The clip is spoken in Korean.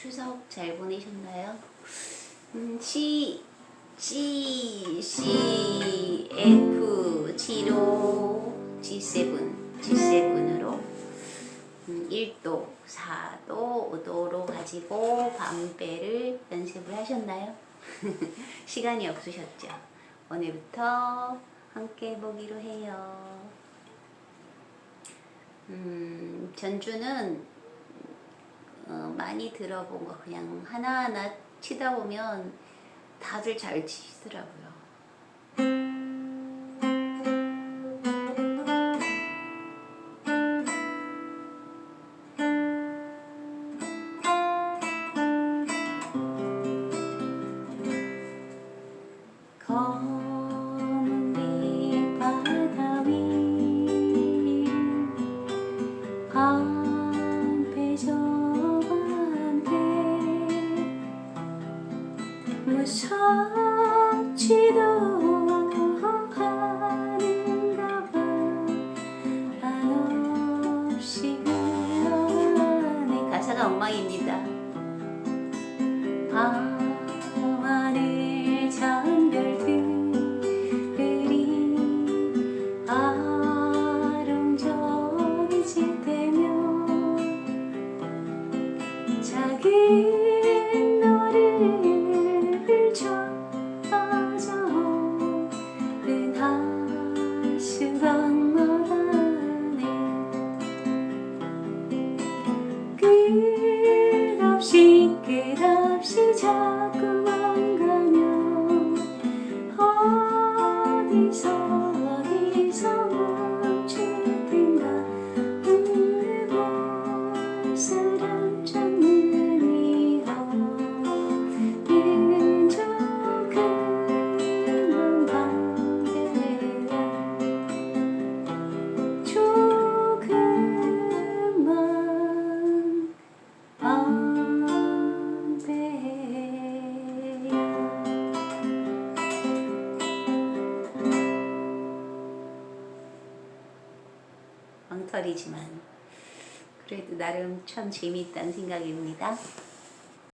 추석 잘 보내셨나요? 음, C, G, C, F, G로 G7, G7으로 음, 1도, 4도, 5도로 가지고 반배를 연습을 하셨나요? 시간이 없으셨죠? 오늘부터 함께 해보기로 해요. 음, 전주는 어, 많이 들어본 거 그냥 하나하나 치다 보면 다들 잘 치시더라고요. 검 흘러가네. 가사가 엉망입니다. 밤하늘 잔별들이 아름저리질 때면 작은 엉터리지만 그래도 나름 참 재미있다는 생각입니다.